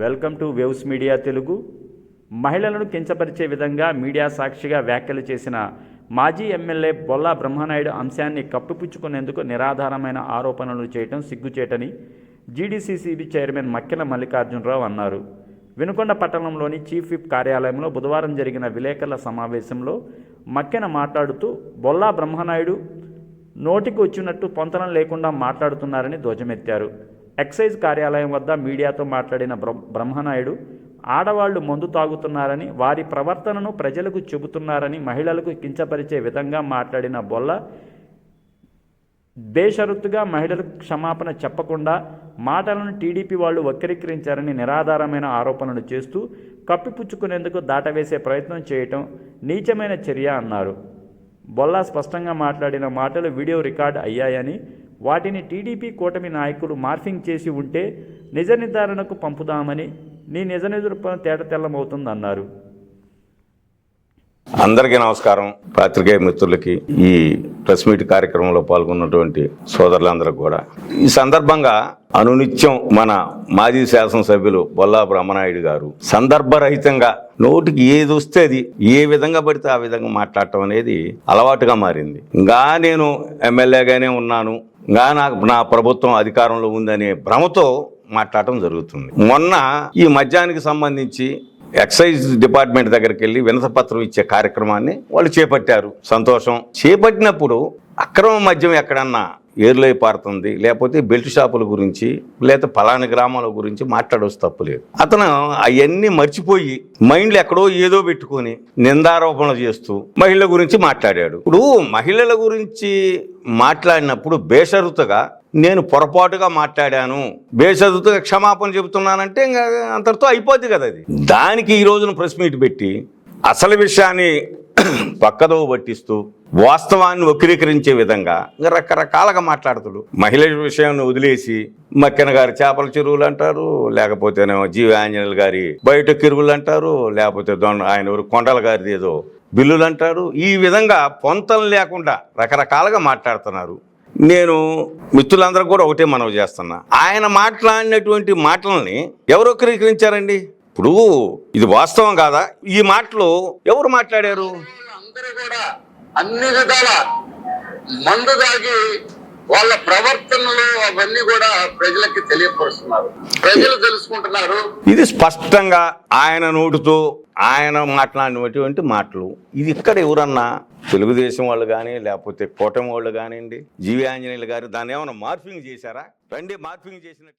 Welcome to Waves Media Telugu. మహిళలను కించపరిచే విధంగా మీడియా సాక్షిగా వ్యాఖ్యలు చేసిన మాజీ ఎమ్మెల్యే బొల్లా బ్రహ్మనాయుడు అంశాన్ని కప్పిపుచ్చుకునేందుకు నిరాధారమైన ఆరోపణలు చేయటం సిగ్గుచేటని జీడీసీసీబీ చైర్మన్ మక్కెల మల్లికార్జునరావు అన్నారు. వినుకొండ పట్టణంలోని చీఫ్ విప్ కార్యాలయంలో బుధవారం జరిగిన విలేకరుల సమావేశంలో మక్కెన మాట్లాడుతూ బొల్లా బ్రహ్మనాయుడు నోటికి వచ్చినట్టు పొంతనం లేకుండా మాట్లాడుతున్నారని ధ్వజమెత్తారు. ఎక్సైజ్ కార్యాలయం వద్ద మీడియాతో మాట్లాడిన బ్ర బ్రహ్మనాయుడు ఆడవాళ్ళు మందు తాగుతున్నారని వారి ప్రవర్తనను ప్రజలకు చెబుతున్నారని మహిళలకు కించపరిచే విధంగా మాట్లాడిన బొల్ల బేషరతుగా మహిళలకు క్షమాపణ చెప్పకుండా మాటలను టీడీపీ వాళ్ళు వక్రీకరించారని నిరాధారమైన ఆరోపణలు చేస్తూ కప్పిపుచ్చుకునేందుకు దాటవేసే ప్రయత్నం చేయటం నీచమైన చర్య అన్నారు. బొల్లా స్పష్టంగా మాట్లాడిన మాటలు వీడియో రికార్డ్ అయ్యాయని వాటిని టీడీపీ కూటమి నాయకులు మార్ఫింగ్ చేసి ఉంటే నిజ నిర్ధారణకు పంపుదామని నీ నిజ నిరూపణ తేట తెల్లమవుతుందన్నారు. అందరికీ నమస్కారం. పాత్రికేయ మిత్రులకి ఈ ప్రెస్ మీట్ కార్యక్రమంలో పాల్గొన్నటువంటి సోదరులందరికీ కూడా. ఈ సందర్భంగా అనునిత్యం మన మాజీ శాసనసభ్యులు బొల్లా బ్రహ్మనాయుడు గారు సందర్భరహితంగా నోటికి ఏది వస్తే అది ఏ విధంగా పడితే ఆ విధంగా మాట్లాడటం అనేది అలవాటుగా మారింది. ఇంకా నేను ఎమ్మెల్యేగానే ఉన్నాను. గా నాకు నా ప్రభుత్వం అధికారంలో ఉందనే భ్రమతో మాట్లాడటం జరుగుతుంది. మొన్న ఈ మద్యానికి సంబంధించి ఎక్సైజ్ డిపార్ట్మెంట్ దగ్గరికి వెళ్ళి వినతపత్రం ఇచ్చే కార్యక్రమాన్ని వాళ్ళు చేపట్టారు. సంతోషం. చేపట్టినప్పుడు అక్రమ మద్యం ఎక్కడన్నా ఏర్లై పారుతుంది లేకపోతే బెల్ట్ షాపుల గురించి లేకపోతే పలాని గ్రామాల గురించి మాట్లాడవచ్చు తప్పులేదు అతను అవన్నీ మర్చిపోయి మైండ్లు ఎక్కడో ఏదో పెట్టుకొని నిందారోపణలు చేస్తూ మహిళల గురించి మాట్లాడాడు. ఇప్పుడు మహిళల గురించి మాట్లాడినప్పుడు బేషరుతుగా నేను పొరపాటుగా మాట్లాడాను బేషరతుగా క్షమాపణ చెబుతున్నానంటే ఇంకా అంతటితో అయిపోద్ది కదా అది. దానికి ఈ రోజున ప్రెస్ మీట్ పెట్టి అసలు విషయాన్ని పక్కదో పట్టిస్తూ వాస్తవాన్ని వక్రీకరించే విధంగా రకరకాలుగా మాట్లాడుతుడు. మహిళల విషయాన్ని వదిలేసి మక్కెన గారి చేపల చెరువులు అంటారు లేకపోతేనేమో జీవ ఆంజనేయులు గారి బయట కిరువులు అంటారు లేకపోతే దొండ ఆయన ఎవరు కొండల గారిది ఏదో బిల్లులు అంటారు. ఈ విధంగా పొంతలు లేకుండా రకరకాలుగా మాట్లాడుతున్నారు. నేను మిత్రులందరూ కూడా ఒకటే మనవి చేస్తున్నా. ఆయన మాట్లాడినటువంటి మాటలని ఎవరు వక్రీకరించారండి? ఇప్పుడు ఇది వాస్తవం కాదా? ఈ మాటలు ఎవరు మాట్లాడారు? అందరూ కూడా అన్ని విధాల మందు వాళ్ళ ప్రవర్తనలు అవన్నీ కూడా ప్రజలకి తెలియపరుస్తున్నారు. ప్రజలు తెలుసుకుంటున్నారు. ఇది స్పష్టంగా ఆయన నోటితో ఆయన మాట్లాడినటువంటి మాటలు. ఇది ఇక్కడ ఎవరన్నా తెలుగుదేశం వాళ్ళు కానీ లేకపోతే కూటమి వాళ్ళు కానివ్వండి జీవి ఆంజనేయులు గారు దాన్ని ఏమైనా మార్పింగ్ చేశారా? రండి మార్పింగ్ చేసినట్టు